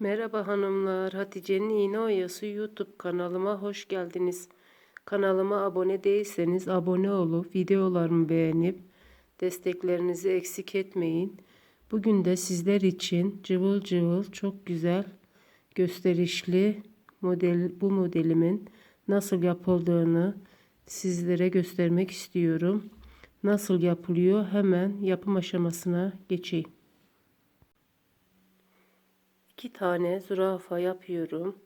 Merhaba hanımlar, Hatice'nin İğne Oyası YouTube kanalıma hoş geldiniz. Kanalıma abone değilseniz abone olup videolarımı beğenip desteklerinizi eksik etmeyin. Bugün de sizler için cıvıl cıvıl çok güzel gösterişli model bu modelimin nasıl yapıldığını sizlere göstermek istiyorum. Nasıl yapılıyor hemen yapım aşamasına geçeyim. İki tane zürafa yapıyorum.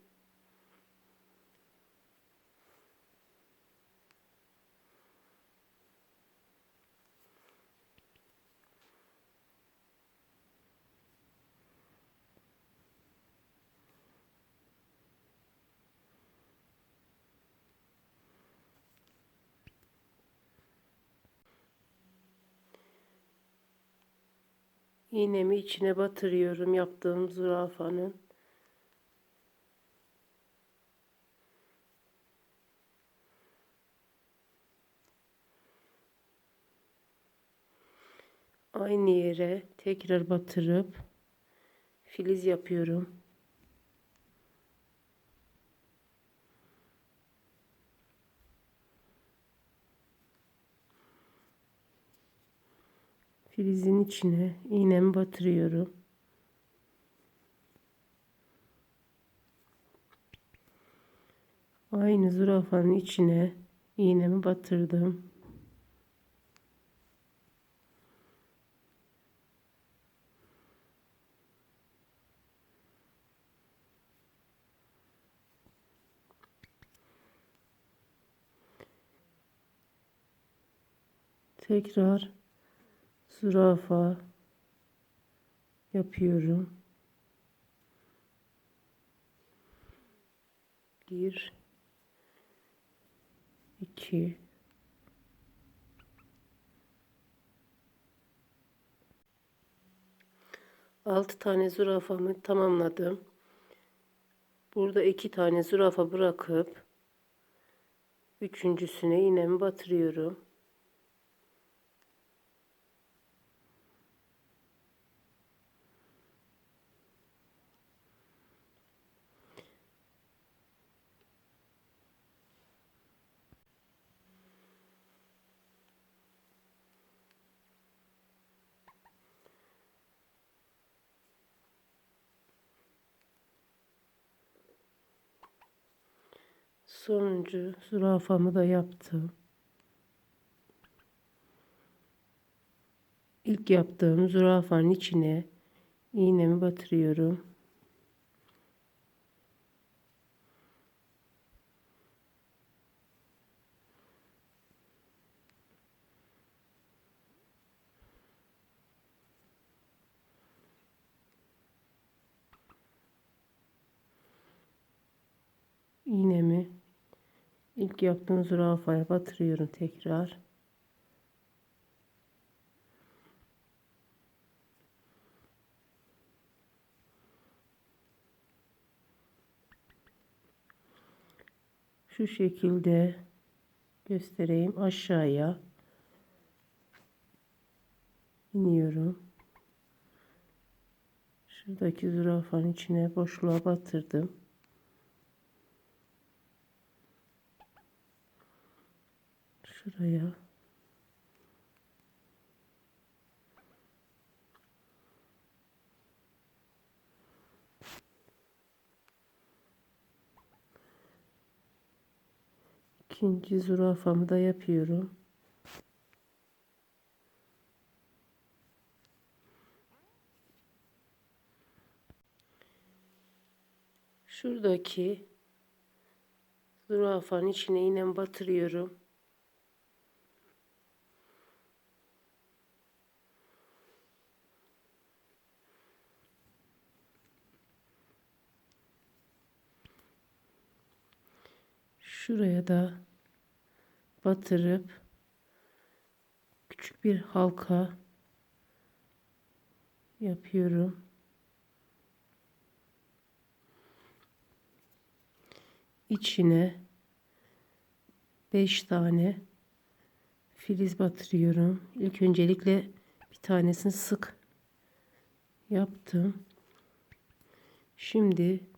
İğnemi içine batırıyorum yaptığım zürafanın. Aynı yere tekrar batırıp filiz yapıyorum. Filizin içine iğnemi batırıyorum. Aynı zürafanın içine iğnemi batırdım. Tekrar zürafa yapıyorum. Bir, iki, altı tane zürafamı tamamladım. Burada iki tane zürafa bırakıp üçüncüsüne iğnemi batırıyorum. Sonuncu zürafamı da yaptım. İlk yaptığım zürafanın içine iğnemi batırıyorum. iğnemi ilk yaptığım zürafaya batırıyorum tekrar. Şu şekilde göstereyim aşağıya iniyorum. Şuradaki zürafanın içine boşluğa batırdım. Şuraya ikinci zürafamı da yapıyorum. Şuradaki zürafanın içine iğnem batırıyorum. Şuraya da batırıp küçük bir halka yapıyorum. İçine 5 tane filiz batırıyorum. İlk öncelikle bir tanesini sık yaptım. Şimdi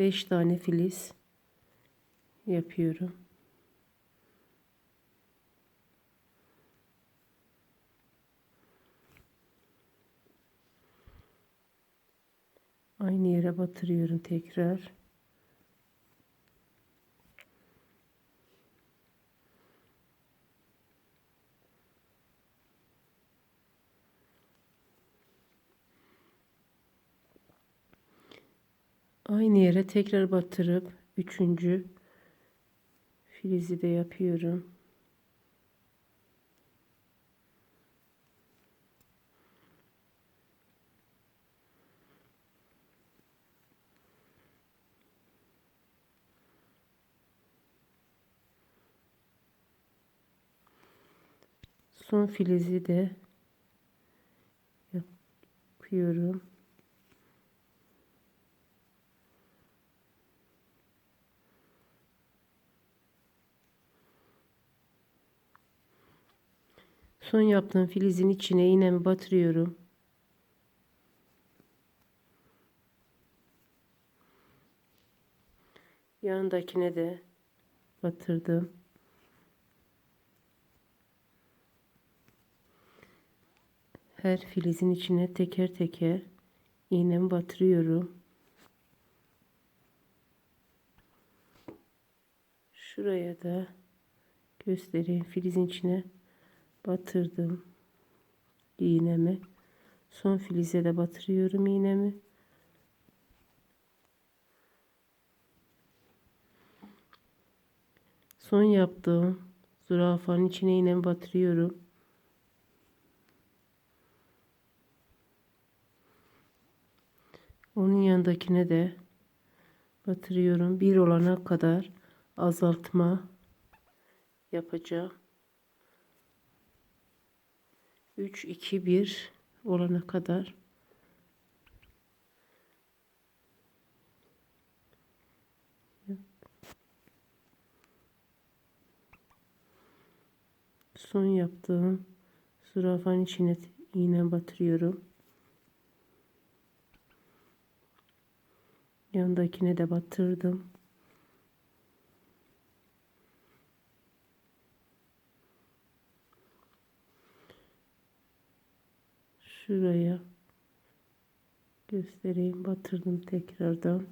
5 tane filiz yapıyorum. Aynı yere batırıyorum tekrar. Aynı yere tekrar batırıp üçüncü filizi de yapıyorum. Son filizi de yapıyorum. Son yaptığım filizin içine iğnemi batırıyorum. Yanındakine de batırdım. Her filizin içine teker teker iğnemi batırıyorum. Şuraya da göstereyim filizin içine batırdım iğnemi. Son filize de batırıyorum iğnemi. Son yaptığım zürafanın içine iğnemi batırıyorum. Onun yanındakine de batırıyorum. Bir olana kadar azaltma yapacağım. 3 2 1 olana kadar son yaptığım zürafanın içine iğne batırıyorum. Yanındakine de batırdım. Şuraya göstereyim. Batırdım tekrardan.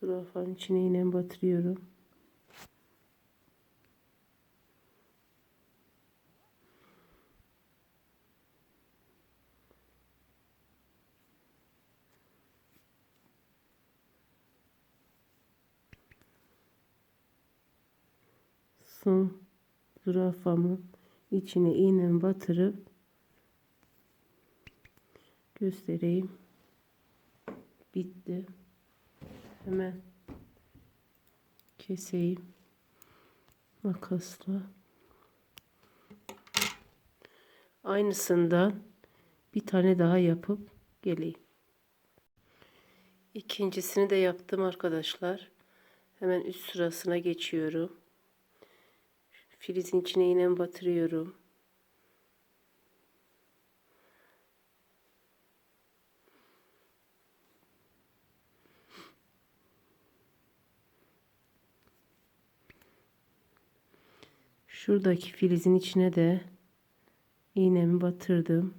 Zürafanın içine yine batırıyorum. Son zürafamın içine iğnemi batırıp göstereyim. Bitti. Hemen keseyim makasla. Aynısından bir tane daha yapıp geleyim. İkincisini de yaptım arkadaşlar. Hemen üst sırasına geçiyorum. Filizin içine iğnemi batırıyorum. Şuradaki filizin içine de iğnemi batırdım.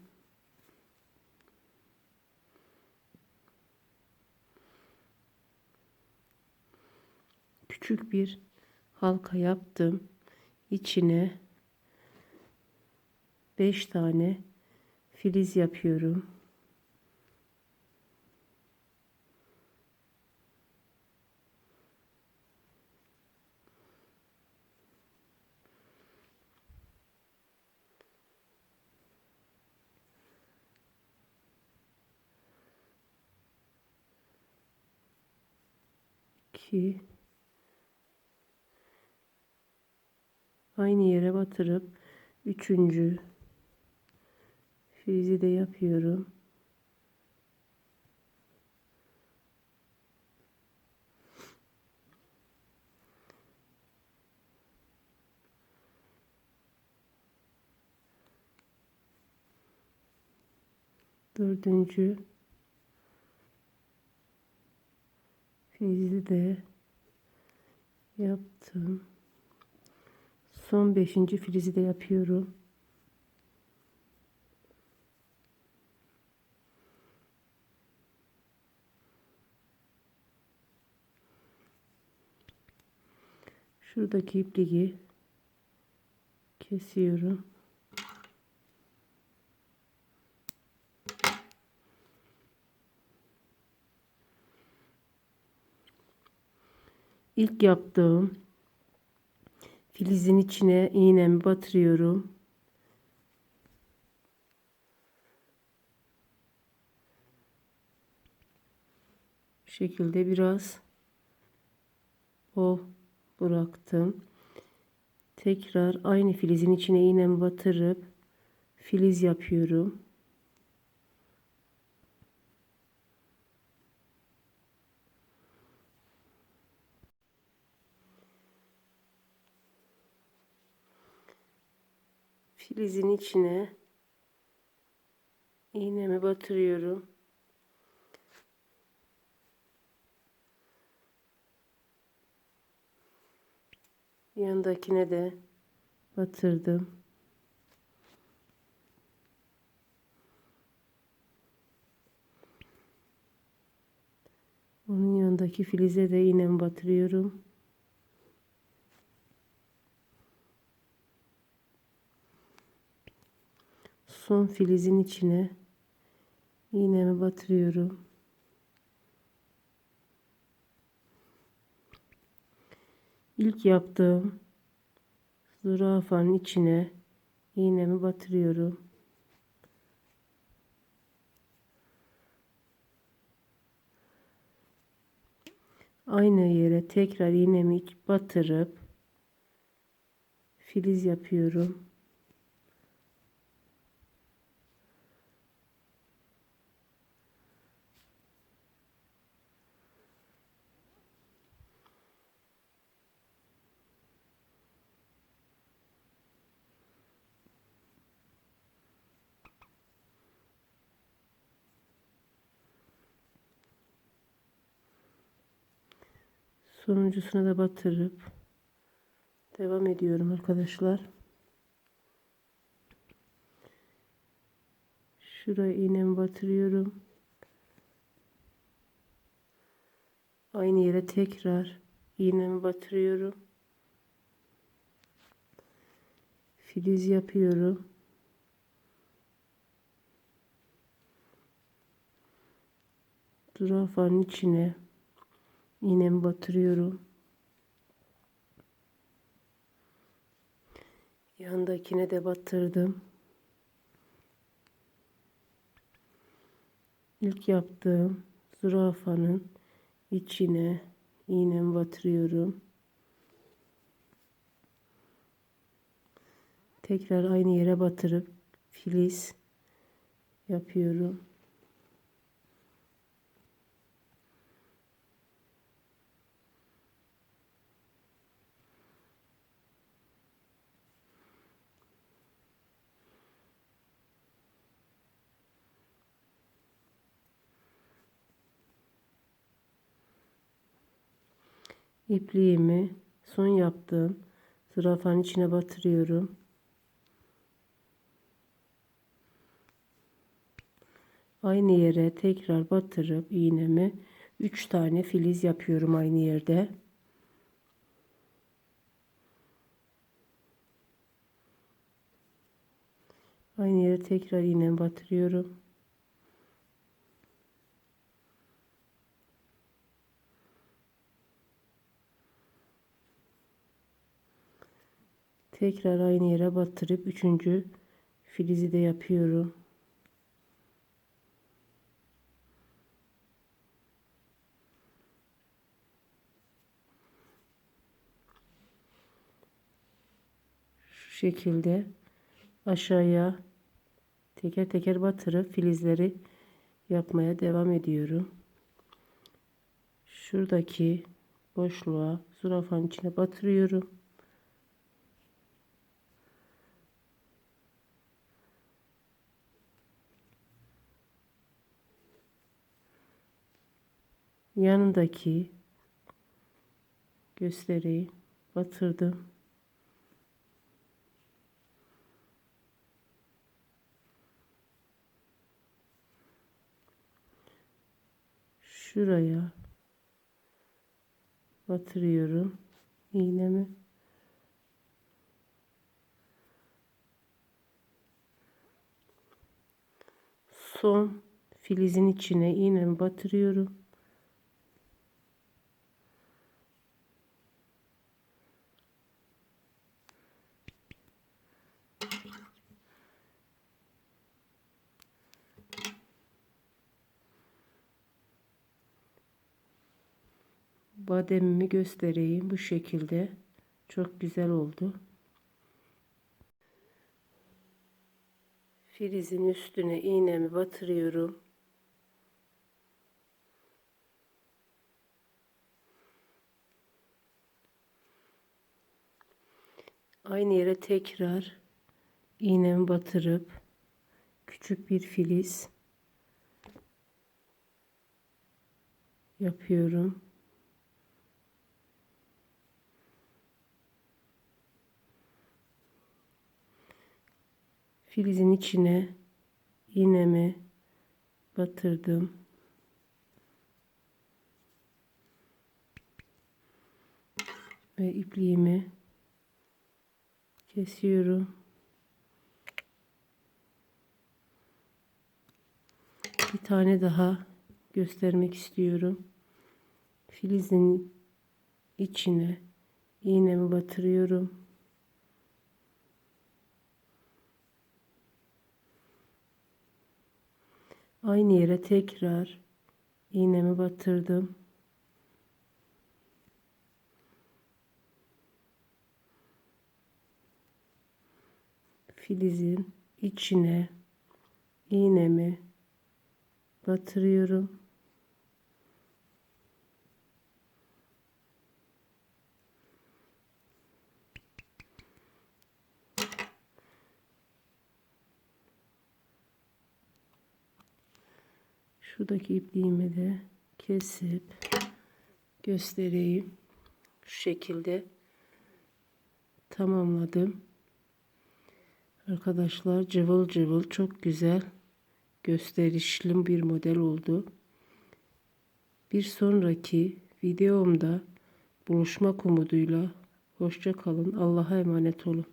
Küçük bir halka yaptım içine 5 tane filiz yapıyorum. İki aynı yere batırıp üçüncü filizi de yapıyorum. Dördüncü filizi de yaptım. Son beşinci filizi de yapıyorum. Şuradaki ipliği kesiyorum. İlk yaptığım filizin içine iğnemi batırıyorum. Bu şekilde biraz bol bıraktım. Tekrar aynı filizin içine iğnemi batırıp filiz yapıyorum. Filizin içine iğnemi batırıyorum. Yanındakine de batırdım. Onun yanındaki filize de iğnemi batırıyorum. Son filizin içine iğnemi batırıyorum. İlk yaptığım zürafanın içine iğnemi batırıyorum. Aynı yere tekrar iğnemi batırıp filiz yapıyorum. Sonuncusuna da batırıp devam ediyorum arkadaşlar. Şuraya iğnemi batırıyorum. Aynı yere tekrar iğnemi batırıyorum. Filiz yapıyorum. Zürafanın içine iğnemi batırıyorum. Yandakine de batırdım. İlk yaptığım zürafanın içine iğnemi batırıyorum. Tekrar aynı yere batırıp filiz yapıyorum. İpliğimi son yaptığım zürafanın içine batırıyorum. Aynı yere tekrar batırıp iğnemi 3 tane filiz yapıyorum aynı yerde. Aynı yere tekrar iğnemi batırıyorum. Tekrar aynı yere batırıp üçüncü filizi de yapıyorum. Şu şekilde aşağıya teker teker batırıp filizleri yapmaya devam ediyorum. Şuradaki boşluğa zürafanın içine batırıyorum. Yanındaki göstereyim. Batırdım. Şuraya batırıyorum iğnemi. Son filizin içine iğnemi batırıyorum. Bademimi göstereyim bu şekilde. Çok güzel oldu. Filizin üstüne iğnemi batırıyorum. Aynı yere tekrar iğnemi batırıp küçük bir filiz yapıyorum filizin içine iğnemi batırdım. Ve ipliğimi kesiyorum. Bir tane daha göstermek istiyorum. Filizin içine iğnemi batırıyorum. Aynı yere tekrar iğnemi batırdım. Filizin içine iğnemi batırıyorum. Şuradaki ipliğimi de kesip göstereyim. Şu şekilde tamamladım. Arkadaşlar cıvıl cıvıl çok güzel gösterişli bir model oldu. Bir sonraki videomda buluşmak umuduyla hoşça kalın. Allah'a emanet olun.